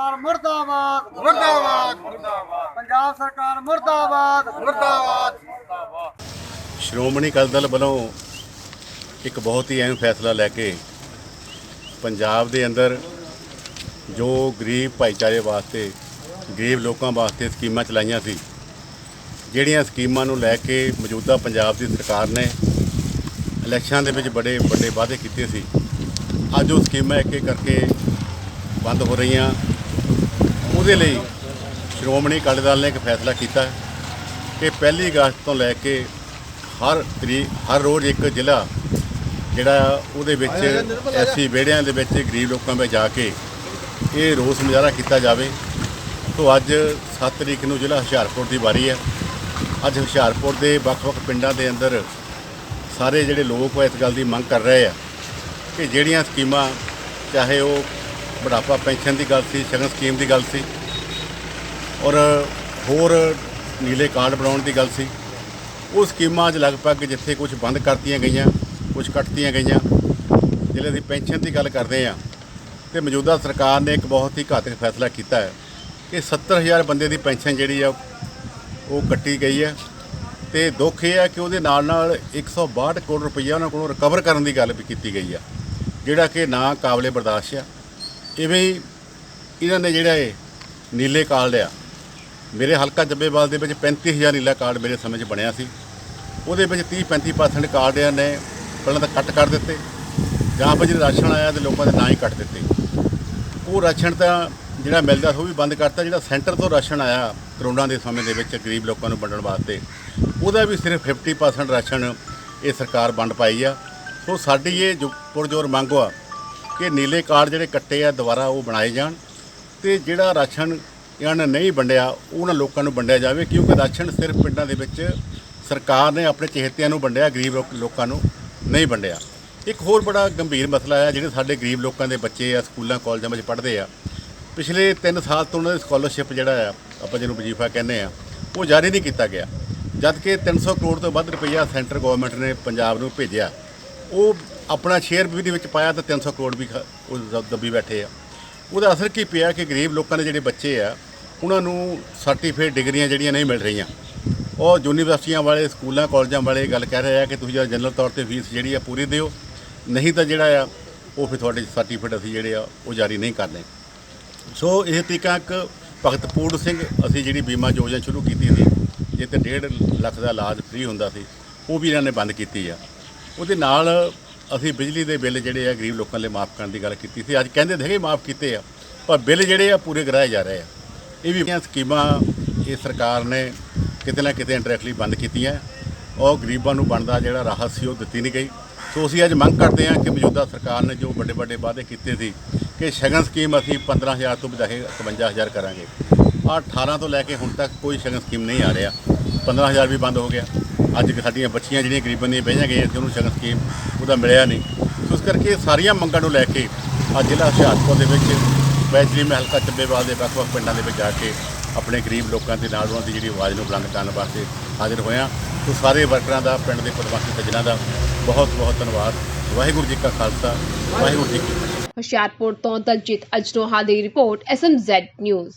ਮਾਨ ਸਰਕਾਰ ਮੁਰਦਾਬਾਦ। ਮੁਰਦਾਬਾਦ। ਪੰਜਾਬ ਸਰਕਾਰ ਮੁਰਦਾਬਾਦ। ਮੁਰਦਾਬਾਦ। ਸ਼੍ਰੋਮਣੀ ਅਕਾਲੀ ਦਲ ਵੱਲੋਂ ਇੱਕ ਬਹੁਤ ਹੀ ਅਹਿਮ ਫੈਸਲਾ ਲੈ ਕੇ ਪੰਜਾਬ ਦੇ ਅੰਦਰ ਜੋ ਗਰੀਬ ਭਾਈਚਾਰੇ ਵਾਸਤੇ, ਗਰੀਬ ਲੋਕਾਂ ਵਾਸਤੇ ਸਕੀਮਾਂ ਚਲਾਈਆਂ ਸੀ, ਜਿਹੜੀਆਂ ਸਕੀਮਾਂ ਨੂੰ ਲੈ ਕੇ ਮੌਜੂਦਾ ਪੰਜਾਬ ਦੀ ਸਰਕਾਰ ਨੇ ਇਲੈਕਸ਼ਨ ਦੇ ਵਿੱਚ ਬੜੇ ਵੱਡੇ ਵਾਅਦੇ ਕੀਤੇ ਸੀ। ਅੱਜ ਉਹ ਸਕੀਮਾਂ ਇੱਕ ਇੱਕ ਕਰਕੇ ਬੰਦ ਹੋ ਰਹੀਆਂ। ਉਹਦੇ ਲਈ ਸ਼੍ਰੋਮਣੀ ਅਕਾਲੀ ਦਲ ਨੇ ਇੱਕ ਫੈਸਲਾ ਕੀਤਾ ਕਿ ਪਹਿਲੀ ਅਗਸਤ ਤੋਂ ਲੈ ਕੇ ਹਰ ਤਰੀਕ ਹਰ ਰੋਜ਼ ਇੱਕ ਜ਼ਿਲ੍ਹਾ ਜਿਹੜਾ ਉਹਦੇ ਵਿੱਚ ਐਸੀ ਵਿਹੜਿਆਂ ਦੇ ਵਿੱਚ ਗਰੀਬ ਲੋਕਾਂ ਵਿੱਚ ਜਾ ਕੇ ਇਹ ਰੋਸ ਮੁਜ਼ਾਹਰਾ ਕੀਤਾ ਜਾਵੇ। ਤੋਂ ਅੱਜ 7 ਤਰੀਕ ਨੂੰ ਜ਼ਿਲ੍ਹਾ ਹੁਸ਼ਿਆਰਪੁਰ ਦੀ ਵਾਰੀ ਹੈ। ਅੱਜ ਹੁਸ਼ਿਆਰਪੁਰ ਦੇ ਵੱਖ-ਵੱਖ ਪਿੰਡਾਂ ਦੇ ਅੰਦਰ ਸਾਰੇ ਜਿਹੜੇ ਲੋਕ ਉਹ ਇਸ ਗੱਲ ਦੀ ਮੰਗ ਕਰ ਰਹੇ ਆ ਕਿ ਜਿਹੜੀਆਂ ਸਕੀਮਾਂ ਚਾਹੇ ਉਹ ਬੁਢਾਪਾ ਪੈਨਸ਼ਨ ਦੀ ਗੱਲ ਸੀ ਸ਼ਗਨ ਸਕੀਮ ਦੀ ਗੱਲ ਸੀ ਔਰ ਹੋਰ ਨੀਲੇ ਕਾਰਡ ਬਣਾਉਣ ਦੀ ਗੱਲ ਸੀ। ਉਹ ਸਕੀਮਾਂ 'ਚ ਲਗਭਗ ਜਿੱਥੇ ਕੁਝ ਬੰਦ ਕਰਤੀਆਂ ਗਈਆਂ ਕੁਝ ਕੱਟਤੀਆਂ ਗਈਆਂ ਜਿਹੜੇ ਅਸੀਂ ਪੈਨਸ਼ਨ ਦੀ ਗੱਲ ਕਰਦੇ ਆ ਤੇ ਮੌਜੂਦਾ ਸਰਕਾਰ ਨੇ ਇੱਕ ਬਹੁਤ ਹੀ ਘਾਤਕ ਫੈਸਲਾ ਕੀਤਾ ਹੈ ਕਿ 70000 ਬੰਦੇ ਦੀ ਪੈਨਸ਼ਨ ਜਿਹੜੀ ਆ, ਉਹ ਕੱਟੀ ਗਈ ਹੈ। ਤੇ ਦੁੱਖ ਇਹ ਹੈ ਕਿ ਉਹਦੇ ਨਾਲ ਨਾਲ 162 ਕਰੋੜ ਰੁਪਈਆ ਉਹਨਾਂ ਕੋਲੋਂ ਰਿਕਵਰ ਕਰਨ ਦੀ ਗੱਲ ਵੀ ਕੀਤੀ ਗਈ ਆ, ਜਿਹੜਾ ਕਿ ਨਾ ਕਾਬਲੇ ਬਰਦਾਸ਼ਤ ਆ। ਇਵੇਂ ਹੀ ਇਹਨਾਂ ਨੇ ਜਿਹੜਾ ਇਹ ਨੀਲੇ ਕਾਰਡ ਆ ਮੇਰੇ ਹਲਕਾ ਜੱਬੇਵਾਲ ਦੇ ਵਿੱਚ 35000 ਨੀਲਾ ਕਾਰਡ ਮੇਰੇ ਸਮੇਂ 'ਚ ਬਣਿਆ ਸੀ। ਉਹਦੇ ਵਿੱਚ 30-35% ਕਾਰਡਿਆਂ ਨੇ, ਪਹਿਲਾਂ ਤਾਂ ਕੱਟ ਕਰ ਦਿੱਤੇ। ਜਾਂ ਫਿਰ ਜਿਹੜਾ ਰਾਸ਼ਨ ਆਇਆ ਤੇ ਲੋਕਾਂ ਦੇ ਨਾਂ ਹੀ ਕੱਟ ਦਿੱਤੇ। ਉਹ ਰਾਸ਼ਨ ਤਾਂ ਜਿਹੜਾ ਮਿਲਦਾ ਉਹ ਵੀ ਬੰਦ ਕਰਤਾ, ਜਿਹੜਾ ਸੈਂਟਰ ਤੋਂ ਰਾਸ਼ਨ ਆਇਆ ਕਰੋਨਾ ਦੇ ਸਮੇਂ ਦੇ ਵਿੱਚ ਗਰੀਬ ਲੋਕਾਂ ਨੂੰ ਵੰਡਣ ਵਾਸਤੇ, ਉਹਦਾ ਵੀ ਸਿਰਫ 50% ਰਾਸ਼ਨ ਇਹ ਸਰਕਾਰ ਵੰਡ ਪਾਈ ਆ। ਸੋ ਸਾਡੀ ਇਹ ਜੋ ਪੁਰਜੋਰ ਮੰਗ ਆ ਕਿ ਨੀਲੇ ਕਾਰਡ ਜਿਹੜੇ ਕੱਟੇ ਆ, ਦੁਬਾਰਾ ਉਹ ਬਣਾਏ ਜਾਣ ਤੇ ਜਿਹੜਾ ਰਾਸ਼ਨ ਇਹਨਾਂ ਨੇ ਨਹੀਂ ਵੰਡਿਆ, ਉਹਨਾਂ ਲੋਕਾਂ ਨੂੰ ਵੰਡਿਆ ਜਾਵੇ, ਕਿਉਂਕਿ ਰਾਸ਼ਨ ਸਿਰਫ ਪਿੰਡਾਂ ਦੇ ਵਿੱਚ ਸਰਕਾਰ ਨੇ ਆਪਣੇ ਚਹੇਤਿਆਂ ਨੂੰ ਵੰਡਿਆ, ਗਰੀਬ ਲੋਕਾਂ ਨੂੰ ਨਹੀਂ ਵੰਡਿਆ। ਇੱਕ ਹੋਰ ਬੜਾ ਗੰਭੀਰ ਮਸਲਾ ਹੈ, ਜਿਹੜੇ ਸਾਡੇ ਗਰੀਬ ਲੋਕਾਂ ਦੇ ਬੱਚੇ ਆ, ਸਕੂਲਾਂ, ਕਾਲਜਾਂ ਵਿੱਚ ਪੜ੍ਹਦੇ ਆ। ਪਿਛਲੇ 3 ਸਾਲ ਤੋਂ ਉਹਨਾਂ ਦੀ ਸਕਾਲਰਸ਼ਿਪ ਜਿਹੜਾ ਆ, ਆਪਾਂ ਜਿਹਨੂੰ ਵਜੀਫਾ ਕਹਿੰਦੇ ਆ, ਉਹ ਜਾਰੀ ਨਹੀਂ ਕੀਤਾ ਗਿਆ। ਜਦ ਕਿ 300 ਕਰੋੜ ਤੋਂ ਵੱਧ ਰੁਪਈਆ ਸੈਂਟਰ ਗਵਰਨਮੈਂਟ ਨੇ ਪੰਜਾਬ ਨੂੰ ਭੇਜਿਆ। ਉਹ ਆਪਣਾ ਸ਼ੇਅਰ ਵੀ ਦੇ ਵਿੱਚ ਪਾਇਆ ਤਾਂ 300 ਕਰੋੜ ਵੀ ਖ- ਉਹ ਦੱਬੀ ਬੈਠੇ ਆ। ਉਹਦਾ ਅਸਰ ਕੀ ਪਿਆ ਕਿ ਗਰੀਬ ਲੋਕਾਂ ਦੇ ਜਿਹੜੇ ਬੱਚੇ ਆ ਉਹਨਾਂ ਨੂੰ ਸਰਟੀਫਿਕੇਟ ਡਿਗਰੀਆਂ ਜਿਹੜੀਆਂ ਨਹੀਂ ਮਿਲ ਰਹੀਆਂ। ਉਹ ਯੂਨੀਵਰਸਿਟੀਆਂ ਵਾਲੇ, ਸਕੂਲਾਂ, ਕਾਲਜਾਂ ਵਾਲੇ ਗੱਲ ਕਹਿ ਰਹੇ ਆ ਕਿ ਤੁਸੀਂ ਜਨਰਲ ਤੌਰ ਤੇ ਫੀਸ ਜਿਹੜੀ ਆ ਪੂਰੀ ਦਿਓ। ਨਹੀਂ ਤਾਂ ਜਿਹੜਾ ਆ, ਉਹ ਫਿਰ ਤੁਹਾਡੇ ਸਰਟੀਫਿਕੇਟ ਅਸੀਂ ਜਿਹੜੇ ਆ, ਉਹ ਜਾਰੀ ਨਹੀਂ ਕਰਨੇ ਸੋ ਇਹ ਤਰੀਕਾ ਇੱਕ ਭਗਤ ਪੂਰਨ ਸਿੰਘ ਅਸੀਂ ਜਿਹੜੀ ਬੀਮਾ ਯੋਜਨਾ ਸ਼ੁਰੂ ਕੀਤੀ ਸੀ ਜਿਹ ਤੇ 1.5 ਲੱਖ ਦਾ ਇਲਾਜ ਫ੍ਰੀ ਹੁੰਦਾ ਸੀ, ਉਹ ਵੀ ਇਹਨਾਂ ਨੇ ਬੰਦ ਕੀਤੀ ਆ। ਉਹਦੇ ਨਾਲ ਅਸੀਂ ਬਿਜਲੀ ਦੇ ਬਿੱਲ ਜਿਹੜੇ ਆ, ਗਰੀਬ ਲੋਕਾਂ ਲਈ ਮਾਫ ਕਰਨ ਦੀ ਗੱਲ ਕੀਤੀ ਸੀ। ਅੱਜ ਕਹਿੰਦੇ ਦੇਖੇ ਮਾਫ ਕੀਤੇ ਆ, ਪਰ ਬਿੱਲ ਜਿਹੜੇ ਆ, ਪੂਰੇ ਕਰਾਏ ਜਾ ਰਹੇ ਆ। ਇਹ ਵੀ ਸਕੀਮਾਂ ਇਹ ਸਰਕਾਰ ਨੇ ਕਿਤੇ ਨਾ ਕਿਤੇ ਇੰਡਾਇਰੈਕਟਲੀ ਬੰਦ ਕੀਤੀਆਂ। ਔਰ ਗਰੀਬਾਂ ਨੂੰ ਬਣਦਾ ਜਿਹੜਾ ਰਾਹਤ ਸੀ, ਉਹ ਦਿੱਤੀ ਨਹੀਂ ਗਈ। ਸੋ ਅਸੀਂ ਅੱਜ ਮੰਗ ਕਰਦੇ ਹਾਂ ਕਿ ਮੌਜੂਦਾ ਸਰਕਾਰ ਨੇ ਜੋ ਵੱਡੇ ਵੱਡੇ ਵਾਅਦੇ ਕੀਤੇ ਸੀ ਕਿ ਸ਼ਗਨ ਸਕੀਮ ਅਸੀਂ 15000 ਤੋਂ ਵਧਾਏ 51000 ਕਰਾਂਗੇ। ਆ 18 ਤੋਂ ਲੈ ਕੇ ਹੁਣ ਤੱਕ ਕੋਈ ਸ਼ਗਨ ਸਕੀਮ ਨਹੀਂ ਆ ਰਿਹਾ। 15000 ਵੀ ਬੰਦ ਹੋ ਗਿਆ। ਅੱਜ ਸਾਡੀਆਂ ਬੱਚੀਆਂ ਜਿਹੜੀਆਂ ਗਰੀਬਾਂ ਦੀਆਂ ਬਹਿਆਂ ਗਈਆਂ ਸੀ, ਉਹਨੂੰ ਸ਼ਗਨ ਸਕੀਮ ਉਹਦਾ ਮਿਲਿਆ ਨਹੀਂ। ਸੋ ਇਸ ਕਰਕੇ ਸਾਰੀਆਂ ਮੰਗਾਂ ਨੂੰ ਲੈ ਕੇ ਅੱਜ ਜ਼ਿਲ੍ਹਾ ਹੁਸ਼ਿਆਰਪੁਰ ਦੇ ਵਿੱਚ ਵੈਜਲੀ ਮੈਂ ਹਲਕਾ ਚੱਬੇਵਾਲ ਦੇ ਵੱਖ-ਵੱਖ ਪਿੰਡਾਂ ਦੇ ਵਿੱਚ ਜਾ ਕੇ ਆਪਣੇ ਗਰੀਬ ਲੋਕਾਂ ਦੇ ਨਾਲ ਉਹਨਾਂ ਦੀ ਜਿਹੜੀ ਆਵਾਜ਼ ਨੂੰ ਬੁਲੰਦ ਕਰਨ ਵਾਸਤੇ ਹਾਜ਼ਰ ਹੋਇਆ। ਸੋ ਸਾਰੇ ਵਰਕਰਾਂ ਦਾ, ਪਿੰਡ ਦੇ ਪ੍ਰਵਾਸੀ ਸੱਜਣਾਂ ਦਾ ਬਹੁਤ ਬਹੁਤ ਧੰਨਵਾਦ। ਵਾਹਿਗੁਰੂ ਜੀ ਕਾ ਖਾਲਸਾ, ਵਾਹਿਗੁਰੂ ਜੀ ਕੀ ਫਤਿਹ। ਹੁਸ਼ਿਆਰਪੁਰ ਤੋਂ ਦਲਜੀਤ ਅਜਨੋਹਾ ਦੀ ਰਿਪੋਰਟ ਐਸਐਮਜ਼ੈਡ ਨਿਊਜ਼